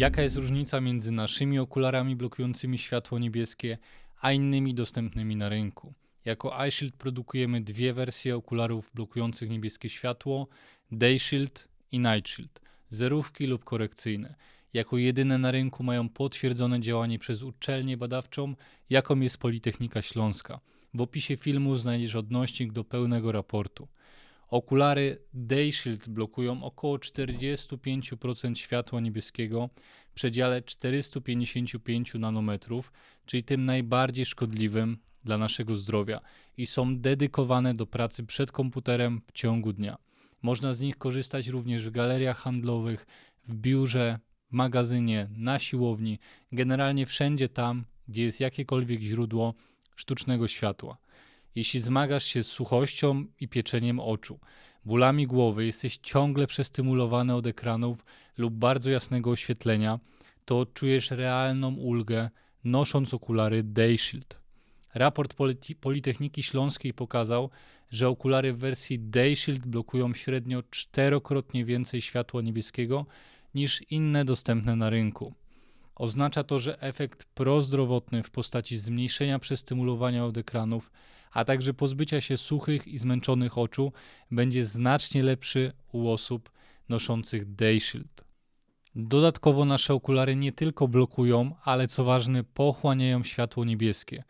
Jaka jest różnica między naszymi okularami blokującymi światło niebieskie, a innymi dostępnymi na rynku? Jako iShield produkujemy dwie wersje okularów blokujących niebieskie światło: Day Shield i Night Shield, zerówki lub korekcyjne. Jako jedyne na rynku mają potwierdzone działanie przez uczelnię badawczą, jaką jest Politechnika Śląska. W opisie filmu znajdziesz odnośnik do pełnego raportu. Okulary Day Shield blokują około 45% światła niebieskiego w przedziale 455 nanometrów, czyli tym najbardziej szkodliwym dla naszego zdrowia i są dedykowane do pracy przed komputerem w ciągu dnia. Można z nich korzystać również w galeriach handlowych, w biurze, w magazynie, na siłowni, generalnie wszędzie tam, gdzie jest jakiekolwiek źródło sztucznego światła. Jeśli zmagasz się z suchością i pieczeniem oczu, bólami głowy, jesteś ciągle przestymulowany od ekranów lub bardzo jasnego oświetlenia, to odczujesz realną ulgę nosząc okulary Day Shield. Raport Politechniki Śląskiej pokazał, że okulary w wersji Day Shield blokują średnio czterokrotnie więcej światła niebieskiego niż inne dostępne na rynku. Oznacza to, że efekt prozdrowotny w postaci zmniejszenia przestymulowania od ekranów, a także pozbycia się suchych i zmęczonych oczu będzie znacznie lepszy u osób noszących Day Shield. Dodatkowo nasze okulary nie tylko blokują, ale co ważne, pochłaniają światło niebieskie.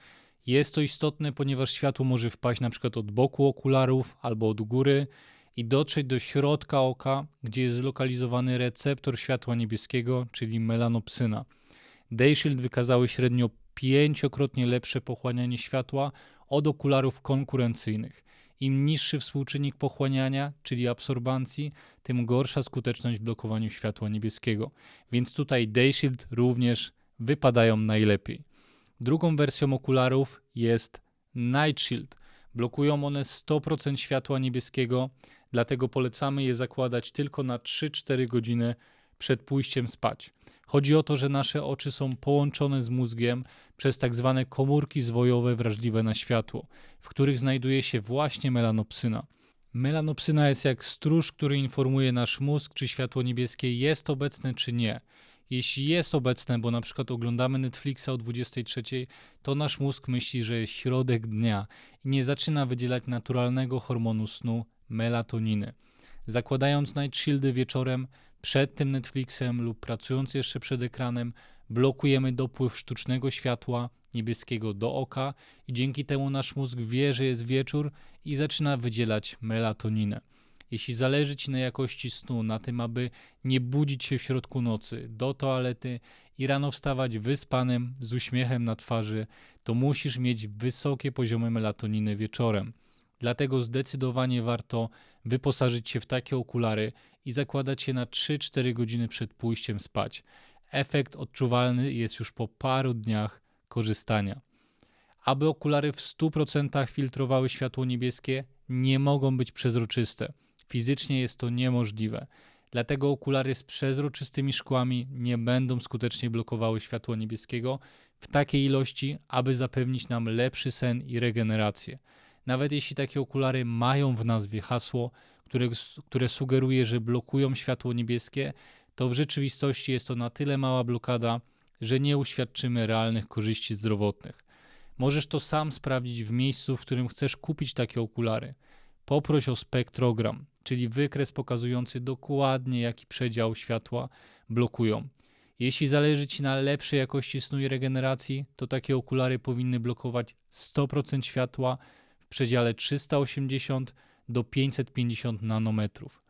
Jest to istotne, ponieważ światło może wpaść przykład od boku okularów albo od góry i dotrzeć do środka oka, gdzie jest zlokalizowany receptor światła niebieskiego, czyli melanopsyna. Dayshield wykazały średnio pięciokrotnie lepsze pochłanianie światła od okularów konkurencyjnych. Im niższy współczynnik pochłaniania, czyli absorbancji, tym gorsza skuteczność w blokowaniu światła niebieskiego. Więc tutaj Dayshield również wypadają najlepiej. Drugą wersją okularów jest Night Shield. Blokują one 100% światła niebieskiego, dlatego polecamy je zakładać tylko na 3-4 godziny przed pójściem spać. Chodzi o to, że nasze oczy są połączone z mózgiem przez tak zwane komórki zwojowe wrażliwe na światło, w których znajduje się właśnie melanopsyna. Melanopsyna jest jak stróż, który informuje nasz mózg, czy światło niebieskie jest obecne, czy nie. Jeśli jest obecne, bo na przykład oglądamy Netflixa o 23, to nasz mózg myśli, że jest środek dnia i nie zaczyna wydzielać naturalnego hormonu snu melatoniny. Zakładając night shieldy wieczorem przed tym Netflixem lub pracując jeszcze przed ekranem, blokujemy dopływ sztucznego światła niebieskiego do oka i dzięki temu nasz mózg wie, że jest wieczór i zaczyna wydzielać melatoninę. Jeśli zależy Ci na jakości snu, na tym, aby nie budzić się w środku nocy do toalety i rano wstawać wyspanym, z uśmiechem na twarzy, to musisz mieć wysokie poziomy melatoniny wieczorem. Dlatego zdecydowanie warto wyposażyć się w takie okulary i zakładać je na 3-4 godziny przed pójściem spać. Efekt odczuwalny jest już po paru dniach korzystania. Aby okulary w 100% filtrowały światło niebieskie, nie mogą być przezroczyste. Fizycznie jest to niemożliwe. Dlatego okulary z przezroczystymi szkłami nie będą skutecznie blokowały światła niebieskiego w takiej ilości, aby zapewnić nam lepszy sen i regenerację. Nawet jeśli takie okulary mają w nazwie hasło, które, które sugeruje, że blokują światło niebieskie, to w rzeczywistości jest to na tyle mała blokada, że nie uświadczymy realnych korzyści zdrowotnych. Możesz to sam sprawdzić w miejscu, w którym chcesz kupić takie okulary. Poproś o spektrogram, czyli wykres pokazujący dokładnie jaki przedział światła blokują. Jeśli zależy Ci na lepszej jakości snu i regeneracji, to takie okulary powinny blokować 100% światła przedziale 380 do 550 nanometrów.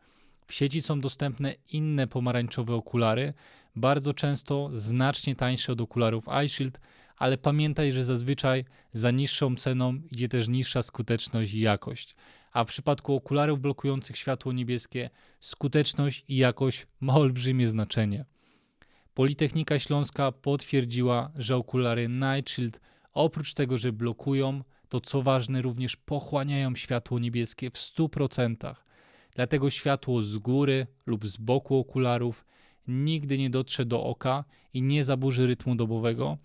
W sieci są dostępne inne pomarańczowe okulary, bardzo często znacznie tańsze od okularów iShield, ale pamiętaj, że zazwyczaj za niższą ceną idzie też niższa skuteczność i jakość. A w przypadku okularów blokujących światło niebieskie, skuteczność i jakość ma olbrzymie znaczenie. Politechnika Śląska potwierdziła, że okulary Night Shield oprócz tego, że blokują, to co ważne również pochłaniają światło niebieskie w 100%. Dlatego światło z góry lub z boku okularów nigdy nie dotrze do oka i nie zaburzy rytmu dobowego.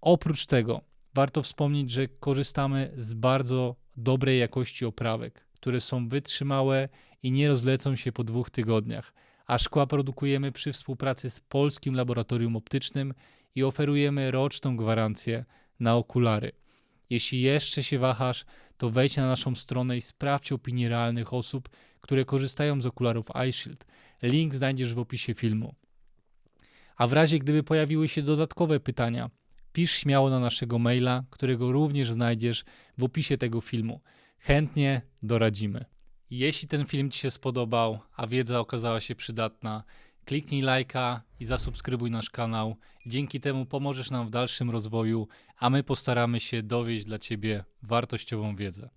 Oprócz tego warto wspomnieć, że korzystamy z bardzo dobrej jakości oprawek, które są wytrzymałe i nie rozlecą się po dwóch tygodniach. a szkła produkujemy przy współpracy z Polskim Laboratorium Optycznym i oferujemy roczną gwarancję na okulary. Jeśli jeszcze się wahasz, to wejdź na naszą stronę i sprawdź opinie realnych osób, które korzystają z okularów iShield. Link znajdziesz w opisie filmu. A w razie gdyby pojawiły się dodatkowe pytania, pisz śmiało na naszego maila, którego również znajdziesz w opisie tego filmu. Chętnie doradzimy. Jeśli ten film Ci się spodobał, a wiedza okazała się przydatna, kliknij lajka i zasubskrybuj nasz kanał. Dzięki temu pomożesz nam w dalszym rozwoju, a my postaramy się dowieść dla Ciebie wartościową wiedzę.